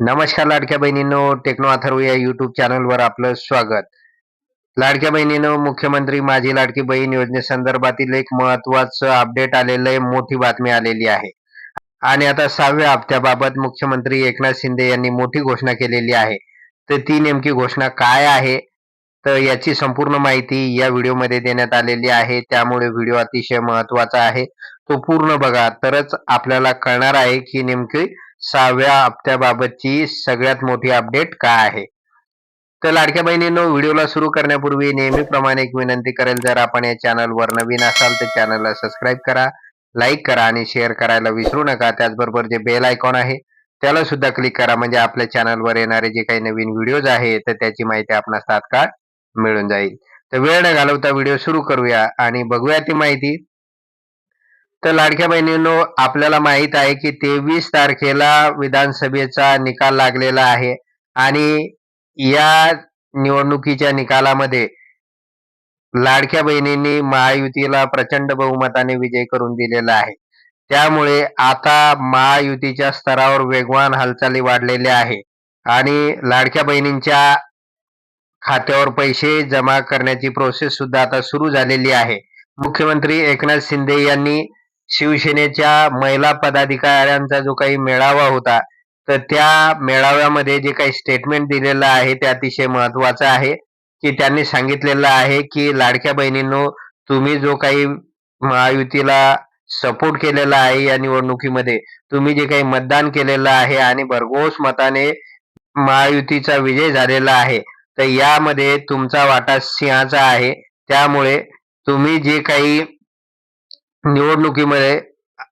नमस्कार लाडक्या बहिणींनो टेक्नो अथर्व या युट्यूब चॅनलवर आपलं स्वागत. लाडक्या बहिणींनो मुख्यमंत्री माझी लाडकी बहीण योजनेसंदर्भातील एक महत्वाचं अपडेट आलेलं आहे मोठी बातमी आलेली आहे. आणि आता सहाव्या हप्त्याबाबत मुख्यमंत्री एकनाथ शिंदे यांनी मोठी घोषणा केलेली आहे. तर ती नेमकी घोषणा काय आहे? तर याची संपूर्ण माहिती या व्हिडिओमध्ये देण्यात आलेली आहे. त्यामुळे व्हिडिओ अतिशय महत्त्वाचा आहे. तो पूर्ण बघा. तरच आपल्याला कळणार आहे की नेमकी सहाव्या हप्त्याबाबतची सगळ्यात मोठी अपडेट काय आहे? तर लाडक्या बहिणींनो व्हिडिओला सुरू करण्यापूर्वी नेहमीप्रमाणे एक विनंती करेल जर आपण या चॅनलवर नवीन असाल तर चॅनलला सबस्क्राईब करा लाईक करा आणि शेअर करायला विसरू नका. त्याचबरोबर जे बेल आयकॉन आहे त्याला सुद्धा क्लिक करा. म्हणजे आपल्या चॅनलवर येणारे जे काही नवीन व्हिडिओज आहे तर त्याची माहिती आपणास तात्काळ मिळून जाईल. तर वेळ न घालवता व्हिडिओ सुरू करूया आणि बघूया ती माहिती. तर लाडक्या बहिणींनो आपल्याला माहीत आहे की तेवीस तारखेला विधानसभेचा निकाल लागलेला आहे आणि या निवडणुकीच्या निकालामध्ये लाडक्या बहिणींनी महायुतीला प्रचंड बहुमताने विजय करून दिलेला आहे. त्यामुळे आता महायुतीच्या स्तरावर वेगवान हालचाली वाढलेल्या आहे आणि लाडक्या बहिणींच्या खात्यावर पैसे जमा करण्याची प्रोसेस सुद्धा आता सुरू झालेली आहे. मुख्यमंत्री एकनाथ शिंदे यांनी शिवसेनेच्या महिला पदाधिकाऱ्यांचा जो काही मेळावा होता तर त्या मेळाव्यामध्ये जे काही स्टेटमेंट दिलेलं आहे ते अतिशय महत्वाचं आहे. की त्यांनी सांगितलेलं आहे की लाडक्या बहिणींनो तुम्ही जो काही महायुतीला सपोर्ट केलेला आहे या निवडणुकीमध्ये तुम्ही जे काही मतदान केलेलं आहे आणि भरघोस मताने महायुतीचा विजय झालेला आहे तर यामध्ये तुमचा वाटा सिंहाचा आहे. त्यामुळे तुम्ही जे काही निवडणुकीमध्ये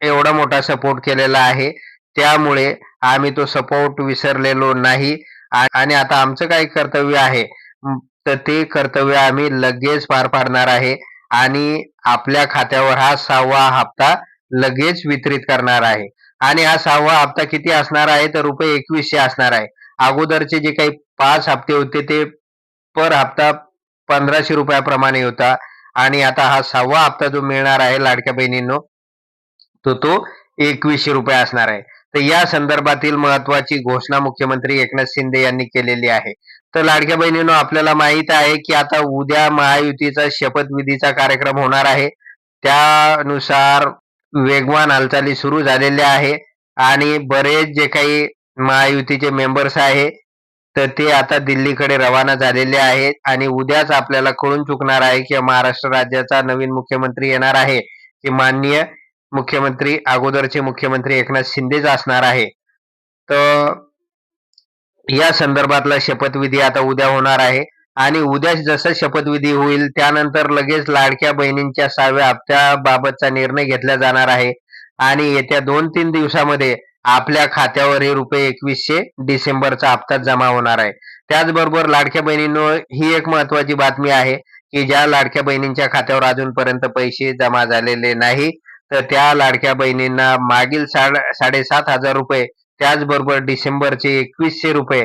एवढा मोठा सपोर्ट केलेला आहे. त्यामुळे आम्ही तो सपोर्ट विसरलेलो नाही. आणि आता आमचं काही कर्तव्य आहे. तर ते कर्तव्य आम्ही लगेच पार पाडणार आहे. आणि आपल्या खात्यावर हा सहावा हप्ता लगेच वितरित करणार आहे. आणि हा सहावा हप्ता किती असणार आहे? तर रुपये एकवीसशे असणार आहे. अगोदरचे जे काही पाच हप्ते होते ते पर हप्ता पंधराशे रुपयाप्रमाणे होता. आणि आता हा सहावा हप्ता जो मिळणार आहे लाडक्या बहिणींनो तो तो एकवीसशे रुपये असणार आहे. तर या संदर्भातील महत्वाची घोषणा मुख्यमंत्री एकनाथ शिंदे यांनी केलेली आहे. तर लाडक्या बहिणींनो आपल्याला माहीत आहे की आता उद्या महायुतीचा शपथविधीचा कार्यक्रम होणार आहे. त्यानुसार वेगवान हालचाली सुरू झालेल्या आहे. आणि बरेच जे काही महायुतीचे मेंबर्स आहे तर ते आता दिल्लीकडे रवाना झालेले आहेत आणि उद्याच आपल्याला कळून चुकणार आहे की महाराष्ट्र राज्याचा नवीन मुख्यमंत्री येणार आहे. की माननीय मुख्यमंत्री अगोदरचे मुख्यमंत्री एकनाथ शिंदेच असणार आहे. तर या संदर्भातला शपथविधी आता उद्या होणार आहे. आणि उद्या जसं शपथविधी होईल त्यानंतर लगेच लाडक्या बहिणींच्या सहाव्या हप्त्याबाबतचा निर्णय घेतला जाणार आहे. आणि येत्या दोन तीन दिवसामध्ये आपल्या खात्यावर हे रुपये एकवीसशे डिसेंबरचा हप्ता जमा होणार आहे. त्याचबरोबर लाडक्या बहिणींनो ही एक महत्वाची बातमी आहे की ज्या लाडक्या बहिणींच्या खात्यावर अजूनपर्यंत पैसे जमा झालेले नाही तर त्या लाडक्या बहिणींना मागील साडेसात हजार रुपये त्याचबरोबर डिसेंबरचे एकवीसशे रुपये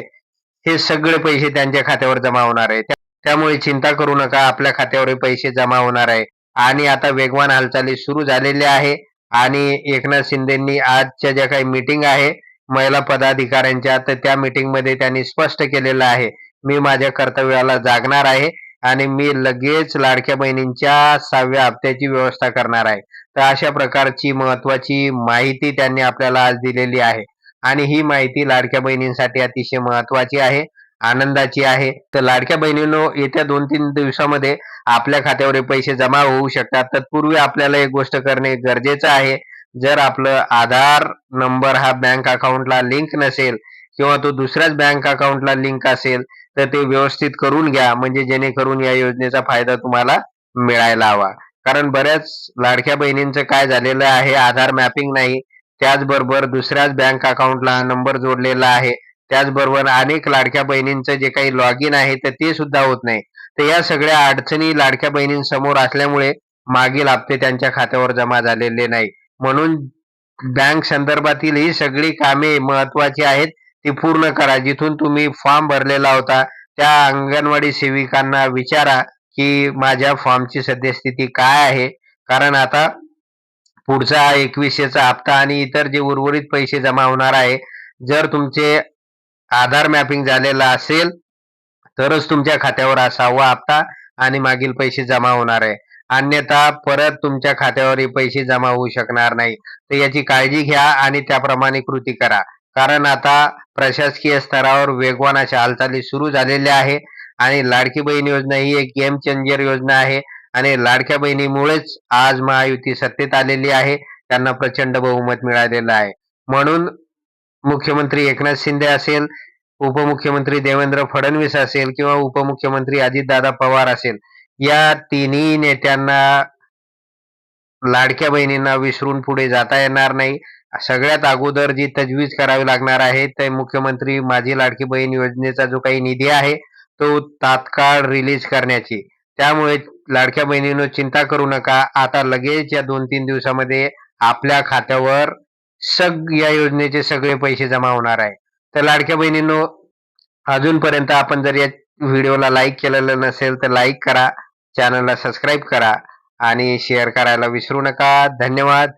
हे सगळे पैसे त्यांच्या खात्यावर जमा होणार आहे. त्यामुळे चिंता करू नका आपल्या खात्यावर हे पैसे जमा होणार आहे. आणि आता वेगवान हालचाली सुरू झालेल्या आहे. आणि एकनाथ शिंदेंनी आजच्या ज्या काही मीटिंग आहे महिला पदाधिकाऱ्यांच्या तर त्या मीटिंगमध्ये त्यांनी स्पष्ट केलेलं आहे. मी माझ्या कर्तव्याला जागणार आहे आणि मी लगेच लाडक्या बहिणींच्या सहाव्या हप्त्याची व्यवस्था करणार आहे. तर अशा प्रकारची महत्वाची माहिती त्यांनी आपल्याला आज दिलेली आहे. आणि ही माहिती लाडक्या बहिणींसाठी अतिशय महत्वाची आहे. आनंदाची आहे. तर लाडक्या बहिणींनो येत्या दोन तीन दिवसामध्ये आपल्या खात्यावर हे पैसे जमा होऊ शकतात. तत्पूर्वी आपल्याला एक गोष्ट करणे गरजेचं आहे. जर आपलं आधार नंबर हा बँक अकाउंटला लिंक नसेल किंवा तो दुसऱ्याच बँक अकाउंटला लिंक असेल तर ते व्यवस्थित करून घ्या. म्हणजे जेणेकरून या योजनेचा फायदा तुम्हाला मिळायला हवा. कारण बऱ्याच लाडक्या बहिणींचं काय झालेलं आहे आधार मॅपिंग नाही. त्याचबरोबर दुसऱ्याच बँक अकाउंटला हा नंबर जोडलेला आहे. त्याचबरोबर अनेक लाडक्या बहिणींचं जे काही लॉग इन आहे तर ते सुद्धा होत नाही. तर या सगळ्या अडचणी लाडक्या बहिणींसमोर असल्यामुळे मागील हप्ते त्यांच्या खात्यावर जमा झालेले नाही. म्हणून बँक संदर्भातील ही सगळी कामे महत्वाची आहेत ती पूर्ण करा. जिथून तुम्ही फॉर्म भरलेला होता त्या अंगणवाडी सेविकांना विचारा की माझ्या फॉर्मची सद्यस्थिती काय आहे? कारण आता पुढचा एकवीसशेचा हप्ता आणि इतर जे उर्वरित पैसे जमा होणार आहे जर तुमचे आधार मॅपिंग झालेला असेल तरच तुमच्या खात्यावर असावा हप्ता आणि मागील पैसे जमा होणार आहे. अन्यथा परत तुमच्या खात्यावर पैसे जमा होऊ शकणार नाही. तर याची काळजी घ्या आणि त्याप्रमाणे कृती करा. कारण आता प्रशासकीय स्तरावर वेगवान अशा हालचाली सुरू झालेल्या आहे आणि लाडकी बहीण योजना ही एक गेम चेंजर योजना आहे आणि लाडक्या बहिणीमुळेच आज महायुती सत्तेत आलेली आहे. त्यांना प्रचंड बहुमत मिळालेलं आहे. म्हणून मुख्यमंत्री एकनाथ शिंदे असेल उपमुख्यमंत्री देवेंद्र फडणवीस असेल किंवा उपमुख्यमंत्री अजितदादा पवार असेल या तिन्ही नेत्यांना लाडक्या बहिणींना विसरून पुढे जाता येणार नाही. सगळ्यात अगोदर जी तजवीज करावी लागणार आहे ते मुख्यमंत्री माझी लाडकी बहीण योजनेचा जो काही निधी आहे तो तात्काळ रिलीज करण्याची. त्यामुळे लाडक्या बहिणीनं चिंता करू नका. आता लगेच या दोन तीन दिवसामध्ये आपल्या खात्यावर सग या योजनेचे सगळे पैसे जमा होणार आहे. तर लाडक्या बहिणींनो अजूनपर्यंत आपण जर या व्हिडिओला लाईक केलेलं नसेल तर लाईक करा चॅनलला सबस्क्राईब करा आणि शेअर करायला विसरू नका. धन्यवाद.